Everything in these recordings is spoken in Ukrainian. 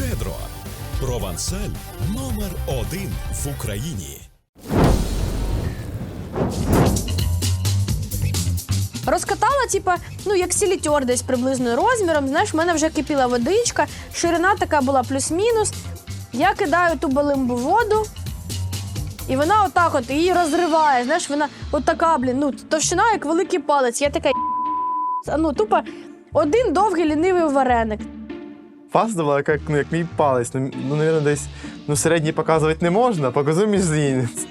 Щедро. Провансаль номер один в Україні. Розкатала, типа, ну як сілітьор десь приблизно розміром. Знаєш, в мене вже кипіла водичка, ширина така була плюс-мінус. Я кидаю ту балимбу воду, і вона отак от її розриває. Знаєш, вона от така, блін, ну, товщина, як великий палець. Я така, ну, тупо один довгий лінивий вареник. Паста була як, ну, як мій палець. Ну, ну, мабуть, десь ну, середній показувати не можна, показую мізинець.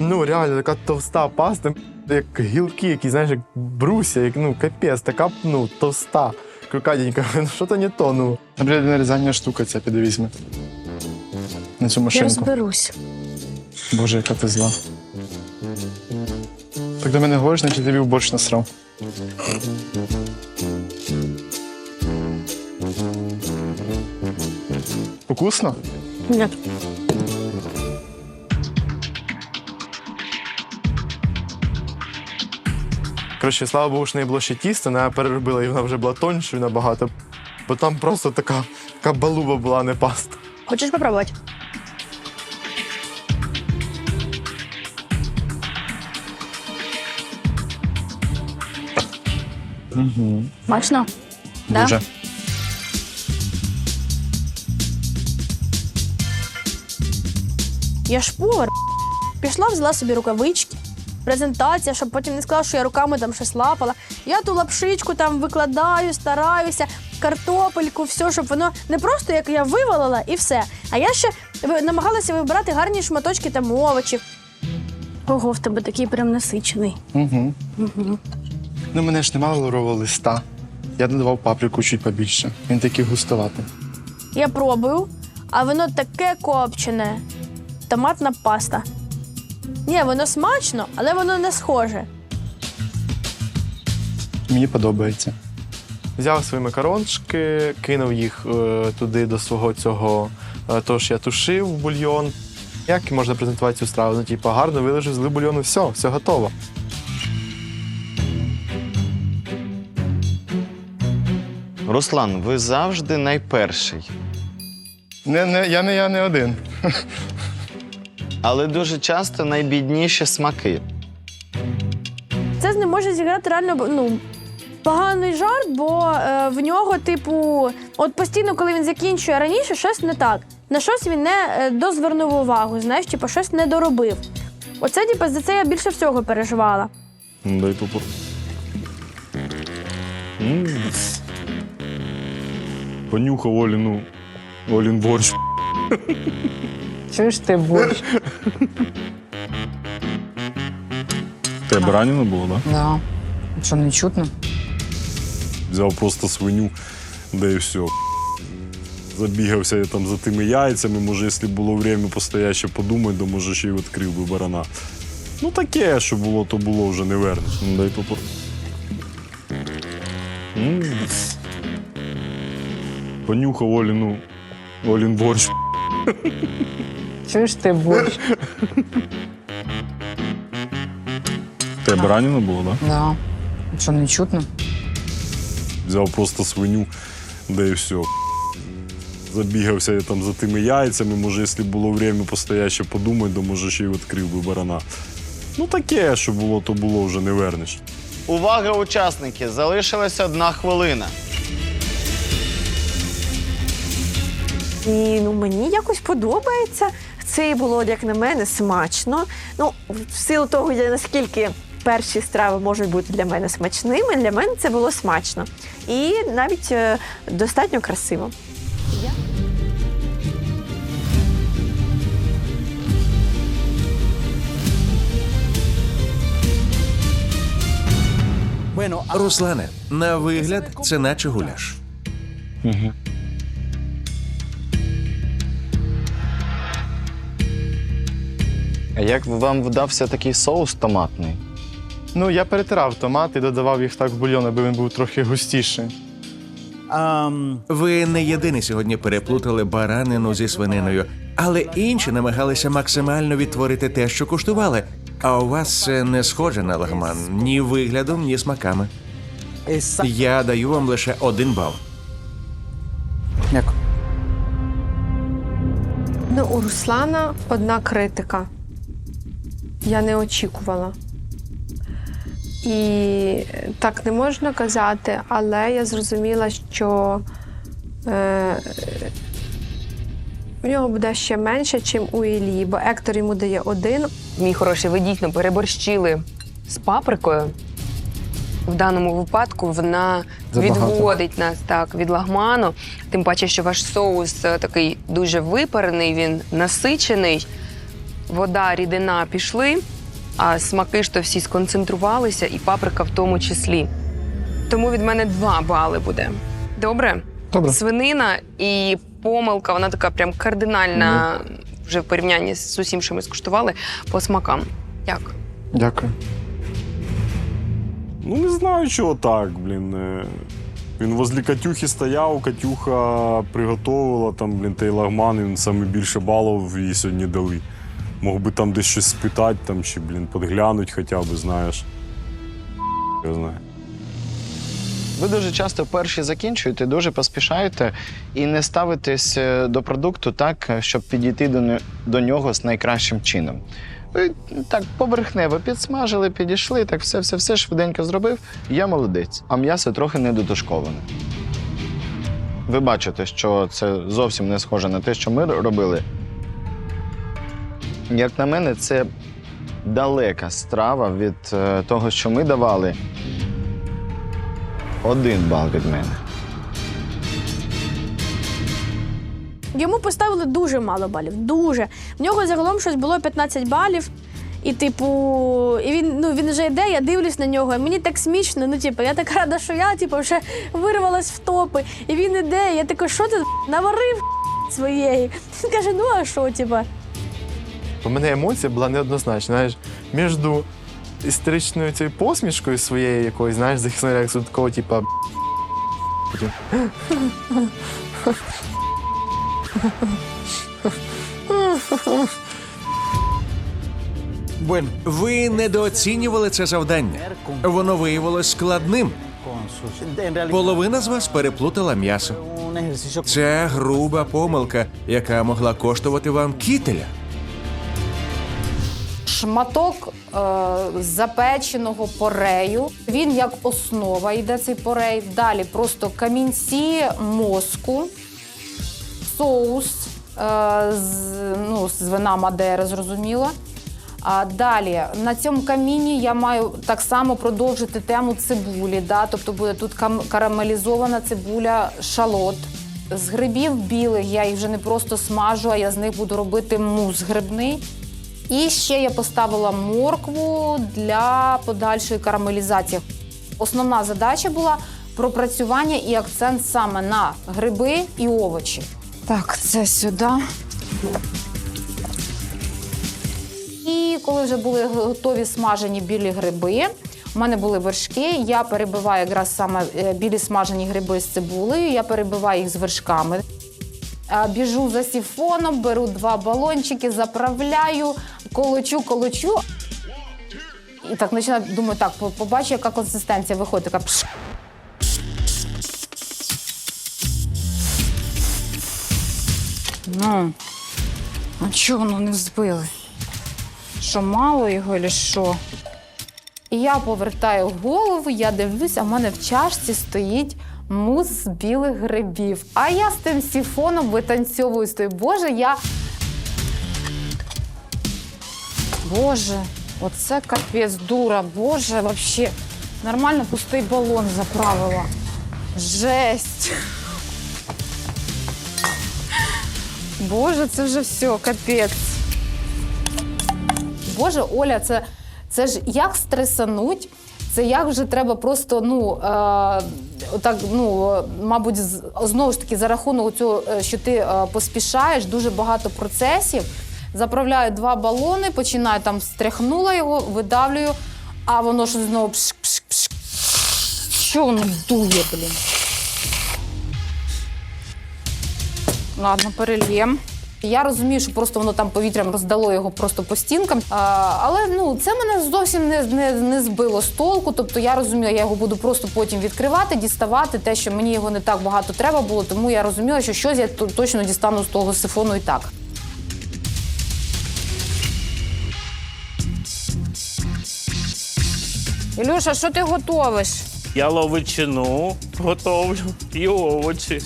Ну, реально, така товста паста, як гілки, які, знаєш, як бруся, як ну, капець, така ну, товста. Крукаденька, ну що то не то, ну. Наприклад, нарізання штука ця піде візьме. На цю Я машинку. розберусь. Боже, яка ти зла. Так до мене говориш, значить тобі в борщ насрав. Вкусно? Ні. Коротше, слава Богу, що не було ще тіста, вона переробила, і вона вже була тоньшою набагато. Бо там просто така, така балуба була, а не паста. Хочеш попробувати? Угу. Смачно? Да? Дуже. Я ж повар. Пішла, взяла собі рукавички, презентація, щоб потім не сказала, що я руками там щось лапала. Я ту лапшичку там викладаю, стараюся, картопельку, все, щоб воно не просто як я вивалила і все. А я ще намагалася вибирати гарні шматочки там овочів. Ого, в тебе такий прям насичений. Угу. Ну, мене ж немає лаврового листа. Я додавав паприку чуть побільше. Він такий густоватий. Я пробую, а воно таке копчене. Томатна паста. Ні, воно смачно, але воно не схоже. Мені подобається. Взяв свої макарончики, кинув їх е, туди до свого цього, е, того, що я тушив в бульйон. Як можна презентувати цю страву? Ну, типу, гарно виложив з бульйону, все, все готово. Руслан, ви завжди найперший, Не, не, я не я не один. Але дуже часто найбідніші смаки. Це з ним може зіграти реально ну, поганий жарт, бо е, в нього, типу, от постійно, коли він закінчує раніше, щось не так. На щось він не е, дозвернув увагу, знаєш, типу, щось не доробив. Оце, типу, за це я більше всього переживала. Дай попор. Понюхав Оліну. Олін борщ. Чуєш ти борщ? Тебе ранено було, так? Да? Да. Що не чутно? Взяв просто свиню, да і все. Забігався я там за тими яйцями. Може, якщо було время постояще подумати, то може ще й відкрив би барана. Ну таке, що було, то було вже не вернеш. Ну, дай попор. М. Понюхав Оліну. Олін борщ. Чуєш ти борщ? Тебе ранено було, так? Да? Да. Що не чутно? Взяв просто свиню, да і все. Забігався я там за тими яйцями. Може, якщо було время постояще подумати, то може ще й відкрив би барана. Ну таке, що було, то було вже не вернеш. Увага, учасники! Залишилась одна хвилина. І ну, мені якось подобається. Це було, як на мене, смачно. Ну, в силу того, наскільки перші страви можуть бути для мене смачними, для мене це було смачно. І навіть е, достатньо красиво. Руслане, на вигляд, це наче гуляш. А як вам вдався такий соус томатний? Ну, я перетирав томат і додавав їх так в бульйон, аби він був трохи густіший. Ви не єдині сьогодні переплутали баранину зі свининою, але інші намагалися максимально відтворити те, що куштували. А у вас це не схоже на лагман ні виглядом, ні смаками. Я даю вам лише один бал. Як? Ну, у Руслана одна критика. Я не очікувала. І так не можна казати, але я зрозуміла, що е, в нього буде ще менше, ніж у Іллі, бо Ектор йому дає один, Мій хороший, ви дійсно переборщили з паприкою. В даному випадку вона Забагато. відводить нас так від лагману. Тим паче, що ваш соус е, такий дуже випарений, він насичений. Вода, рідина пішли, а смаки ж то всі сконцентрувалися, і паприка в тому числі. Тому від мене два бали буде. Добре? Добре. Свинина і помилка, вона така прям кардинальна вже в порівнянні з усім, що ми скуштували, по смакам. Дякую. Дякую. Ну не знаю, чого так, блін. Е, Він возле Катюхи стояв, Катюха приготувала там, блін, той лагман, і він саме більше балів їй сьогодні дали. Мог би там десь щось спитати, там, чи, блін, подглянуть хоча б, знаєш. Я знаю. Ви дуже часто перші закінчуєте, дуже поспішаєте і не ставитесь е, до продукту так, е, щоб підійти до, до нього з найкращим чином. Ви так поверхнево підсмажили, підійшли, так все, все, все швиденько зробив. Я молодець, а м'ясо трохи недотушковане. Ви бачите, що це зовсім не схоже на те, що ми робили. Як на мене, це далека страва від е, того, що ми давали. Один бал від мене. Йому поставили дуже мало балів. Дуже. В нього загалом щось було 15 балів. І, типу, і він, ну, він вже йде, я дивлюсь на нього, і мені так смішно. Ну, типу, я так рада, що я типу, вже вирвалась в топи. І він іде, і я така, що ти наварив своєї? Він каже, ну а що, типу? У мене емоція була неоднозначна. Знаєш, між істеричною цією посмішкою своєю якоюсь, знаєш, захисною реакцією такого, типа. потім, Ви недооцінювали це завдання. Воно виявилось складним. Половина з вас переплутала м'ясо. Це груба помилка, яка могла коштувати вам кітеля. Шматок е, запеченого порею. Він як основа йде цей порей. Далі просто камінці мозку, соус е, з, ну, з вина Мадери, зрозуміло. А далі на цьому каміні я маю так само продовжити тему цибулі. Да? Тобто буде тут карамелізована цибуля, шалот. З грибів білих я їх вже не просто смажу, а я з них буду робити мус грибний. І ще я поставила моркву для подальшої карамелізації. Основна задача була пропрацювання і акцент саме на гриби і овочі. Так, це сюди. І коли вже були готові смажені білі гриби, у мене були вершки. Я перебиваю якраз саме е, білі смажені гриби з цибулею, я перебиваю їх з вершками. Біжу за сіфоном, беру два балончики, заправляю, колочу, колочу. І так починаю, думаю, так, побачу, яка консистенція виходить. Така пш. Ну, а чого воно не взбили? Що мало його, чи що? І я повертаю голову, я дивлюсь, а в мене в чашці стоїть мус з білих грибів. А я з тим сіфоном витанцьовую стою. Боже, я. Боже, оце капець дура. Боже, вообще. Нормально пустий балон заправила. Жесть. Боже, це вже все, капець. Боже, Оля, це, це ж як стресануть, це як вже треба просто, ну, е, так, ну, мабуть, знову ж таки, за рахунок цього, е, що ти е, поспішаєш, дуже багато процесів. Заправляю два балони, починаю там стряхнула його, видавлюю, а воно ж знову пшк-пшк-пшк. Що воно дує, блін? Ладно, перельєм. Я розумію, що просто воно там повітрям роздало його просто по стінкам. А, але ну це мене зовсім не, не, не збило з толку. Тобто я розуміла, я його буду просто потім відкривати, діставати. Те, що мені його не так багато треба було, тому я розуміла, що щось я точно дістану з того сифону і так. Ілюша, що ти готовиш? Я ловичину готовлю і овочі.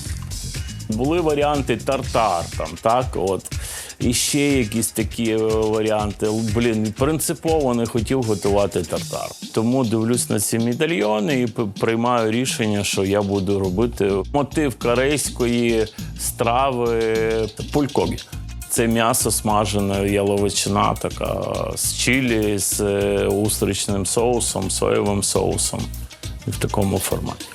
Були варіанти тартар, там, так, от. І ще якісь такі е, варіанти. Блін, принципово не хотів готувати тартар. Тому дивлюсь на ці медальйони і приймаю рішення, що я буду робити мотив корейської страви пулькогі. Це м'ясо смажене, яловичина така з чилі, з е, устричним соусом, соєвим соусом. І в такому форматі.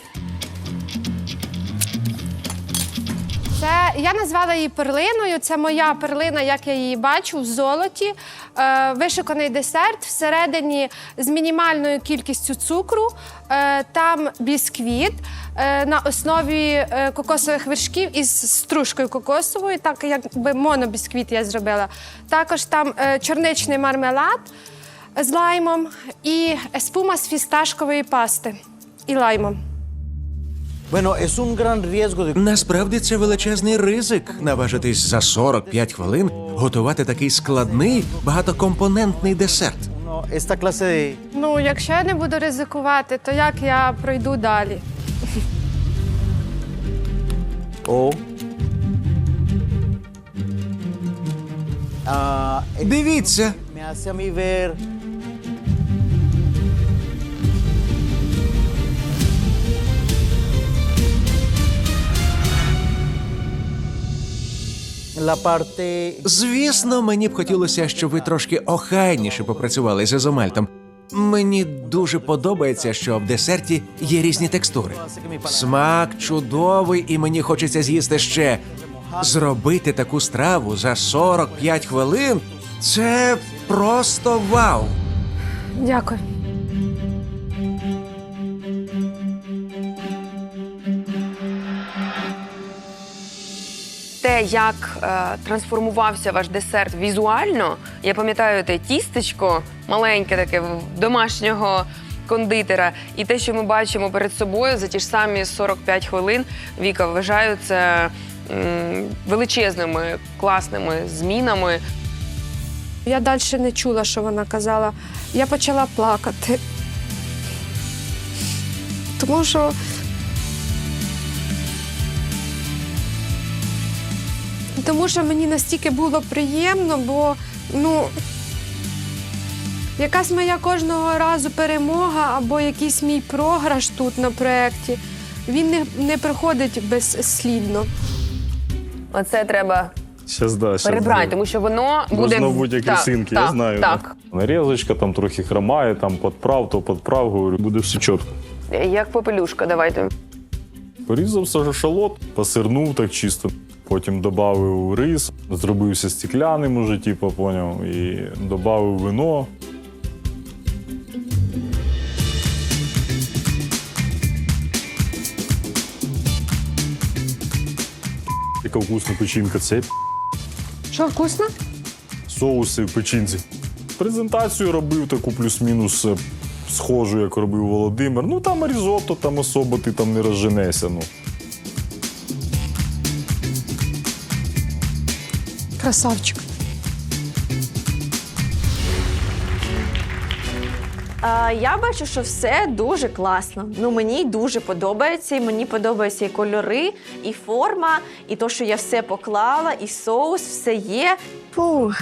Я назвала її перлиною. Це моя перлина, як я її бачу, в золоті. Е, вишиканий десерт всередині з мінімальною кількістю цукру. Е, там бісквіт е, на основі кокосових вершків із стружкою кокосовою, так якби монобісквіт я зробила. Також там чорничний мармелад з лаймом і еспума з фісташкової пасти і лаймом. Насправді це величезний ризик наважитись за 45 хвилин готувати такий складний багатокомпонентний десерт. Ну, якщо я не буду ризикувати, то як я пройду далі? Дивіться, звісно, мені б хотілося, щоб ви трошки охайніше попрацювали з езомальтом. Мені дуже подобається, що в десерті є різні текстури. Смак чудовий, і мені хочеться з'їсти ще. Зробити таку страву за 45 хвилин це просто вау. Дякую. Те, як е, трансформувався ваш десерт візуально, я пам'ятаю те тістечко маленьке, таке домашнього кондитера, і те, що ми бачимо перед собою за ті ж самі 45 хвилин. Віка вважаю це м, величезними класними змінами. Я далі не чула, що вона казала. Я почала плакати. Тому що Тому що мені настільки було приємно, бо ну якась моя кожного разу перемога або якийсь мій програш тут на проєкті, він не, не приходить безслідно. Оце треба Щас, да, щас перебрати, буде. тому що воно буде Должно бути як Так, лісинки, я знаю. Так. Да. Нарізочка там трохи хромає, там підправ, то підправ, говорю, буде все чітко. Як попелюшка, давайте. Порізав шалот, посирнув так чисто. Потім додав рис, зробився стеклянним уже, типу, поняв, і додав вино. Яка вкусна печінка, це Що, вкусно? соуси в печінці. Презентацію робив таку плюс-мінус е, схожу, як робив Володимир. Ну там різотто, там особо ти там не розженешся. Ну. Красавчик. Я бачу, що все дуже класно. Ну мені дуже подобається, і мені подобаються і кольори, і форма, і то, що я все поклала, і соус, все є. Фух.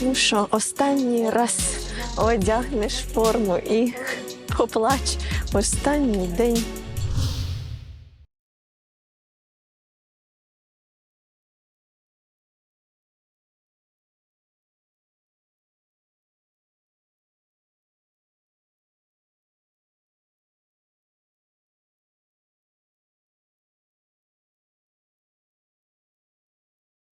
Ну що, останній раз одягнеш форму і поплач. Останній день